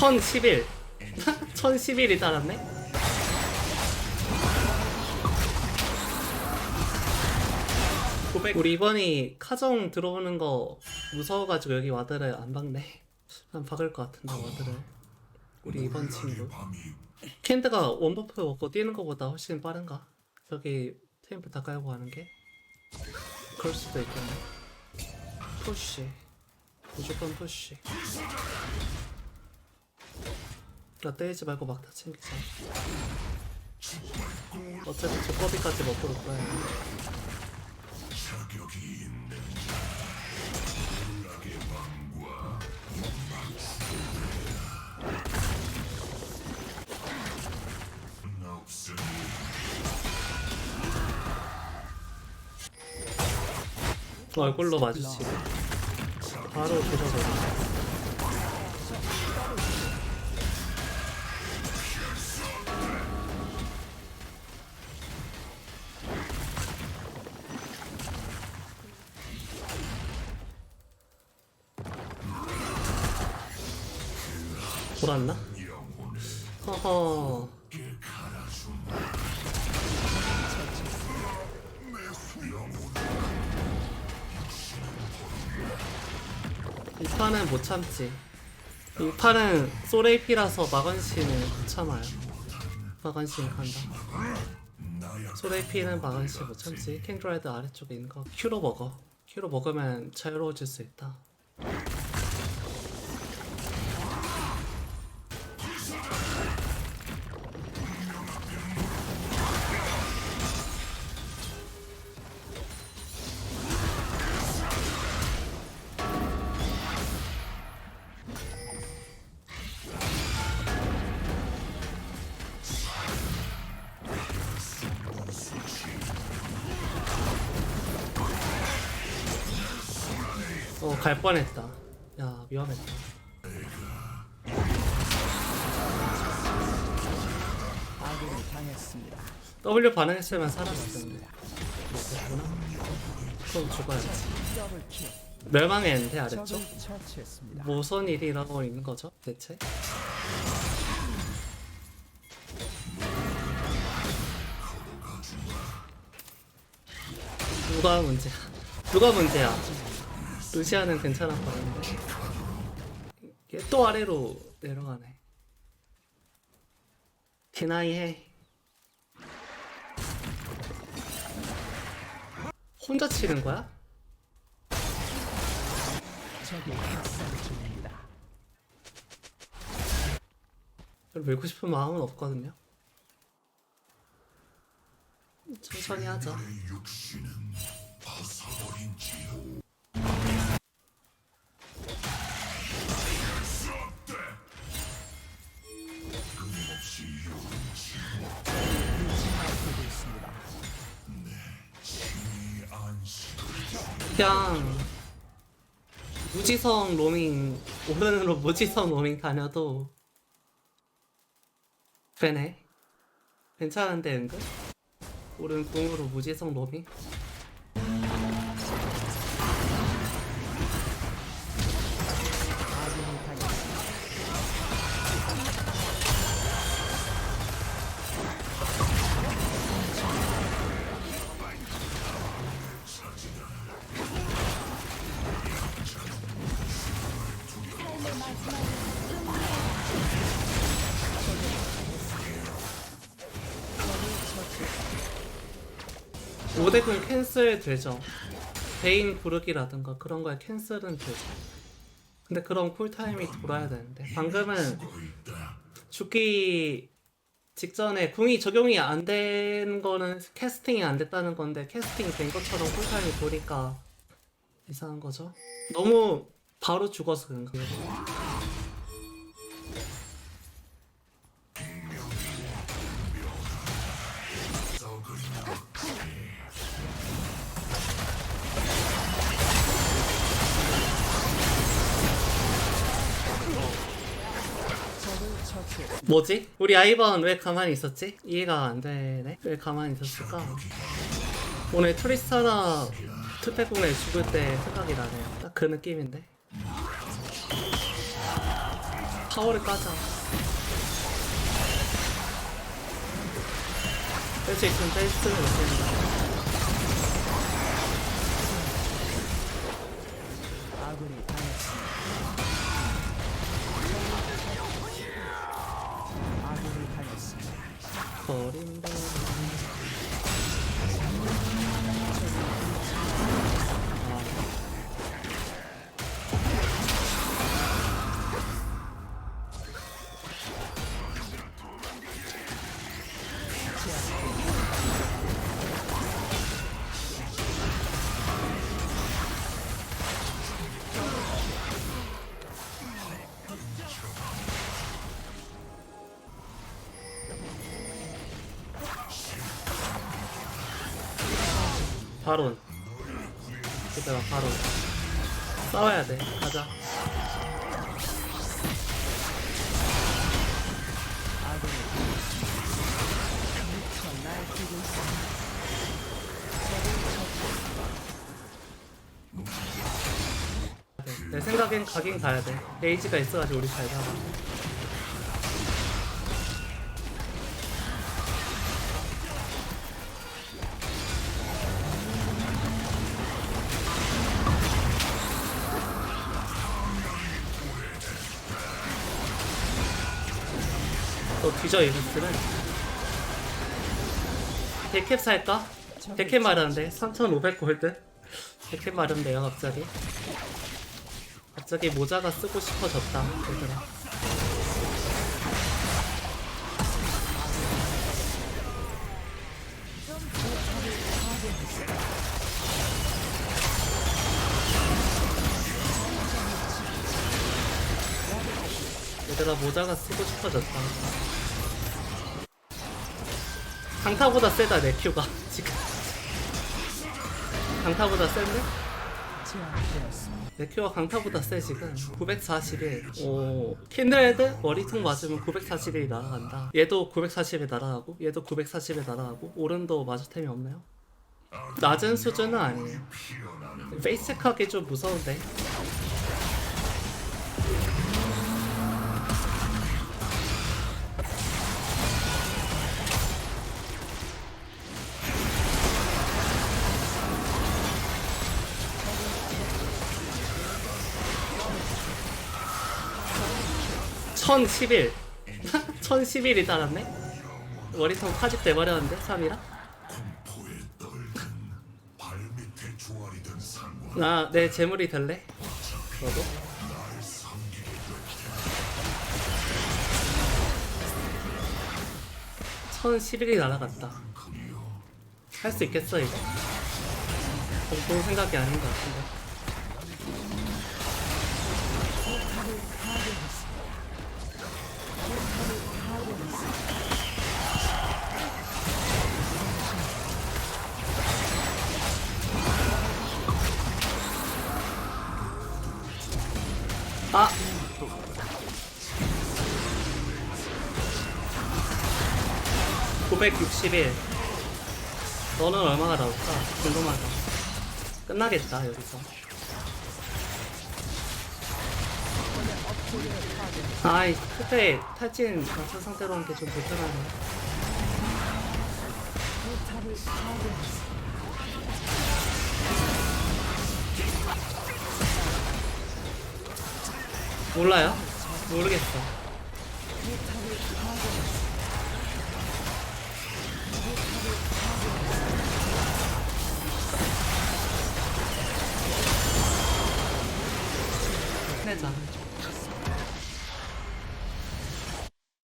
1011 1011이 달았네? 고백. 우리 이번이 카정 들어오는 거 무서워가지고 여기 와드를 안 박네. 난 박을 것 같은데 와드를 우리 이번 친구. 캔드가 원버프 먹고 뛰는 것보다 훨씬 빠른가? 저기 템프 다 깔고 하는 게? 그럴 수도 있겠네. 푸쉬. 무조건 푸쉬 나 때리지 말고 막 다 챙기자. 어차피 두꺼비까지 먹고 올 거야. 얼굴로 마주치고. 바로 조져버려 돌았나? 허허 이 판은 못 참지. 이 판은 소레이피라서 마건씨는 못 참아요. 마건씨 간다. 소레이피는 마건씨 못 참지. 캔드라이드 아래쪽에 있는 거 큐로 먹어. 큐로 먹으면 자유로워질 수 있다. 갈 뻔했다. 야, 위험했다. 아군이 당했습니다. W 반응했으면 살았을 텐데. 그렇구나. 그럼 죽어야지. 더블 킬. 멸망했는데, 아래쪽? 적을 처치했습니다. 무슨 일이 일어나고 있는 거죠, 대체? 누가 문제야? 누가 문제야? 루시아는 괜찮았다는데 얘 또 아래로 내려가네. 디나이 해. 혼자 치는 거야? 별 밀고 싶은 마음은 없거든요. 천천히 하자. 그냥 무지성 로밍 오른으로 무지성 로밍 다녀도 되네. 괜찮은데 은근 오른 궁으로 무지성 로밍. 오대군 캔슬 되죠. 베인 부르기라든가 그런 거에 캔슬은 되죠. 근데 그런 쿨타임이 돌아야 되는데 방금은 죽기 직전에 궁이 적용이 안 된 거는 캐스팅이 안 됐다는 건데 캐스팅이 된 것처럼 쿨타임이 도니까 이상한 거죠. 너무 바로 죽어서 그런가. 뭐지? 우리 아이번 왜 가만히 있었지? 이해가 안 되네. 왜 가만히 있었을까? 오늘 트리스타나 투패공에 죽을 때 생각이 나네요. 딱 그 느낌인데. 파워를 까자. 뺄 수 있으면 뺄 수는 없습니다. 버린 바론. 얘들아, 바론. 싸워야 돼. 가자. 내 생각엔 가긴 가야 돼. 레이지가 있어가지고 우리 잘 잡아. 또 뒤져 이벤트는 데캡 살까? 데캡 마르는데 3,500 골드? 데캡 마른데요 갑자기 갑자기 모자가 쓰고 싶어졌다 얘들아 얘들아 모자가 쓰고 싶어졌다 강타보다 세다 내 큐가. 지금. 강타보다 센데? 제압되었습니다. 네큐가 강타보다 세 지금. 941 오. 킨드레드? 머리통 맞으면 941이 날아간다. 얘도 940에 날아가고 얘도 940에 날아가고 오른도 맞을 템이 없나요? 낮은 수준은 아니에요. 페이스 체크하기 좀 무서운데 (1011) (1011이 달았네) 머리통 파집 돼버렸는데 3이라? 나내 재물이 될래? 너도? (1011이) 날아갔다 할 수 있겠어 이거? 볼 생각이 아닌 것 같은데 아! (961) 너는 얼마나 나올까? 궁금하다 끝나겠다 여기서 아이 그때 탈진 맞춘 상태로 온게좀 불편하네 몰라요? 모르겠어 내자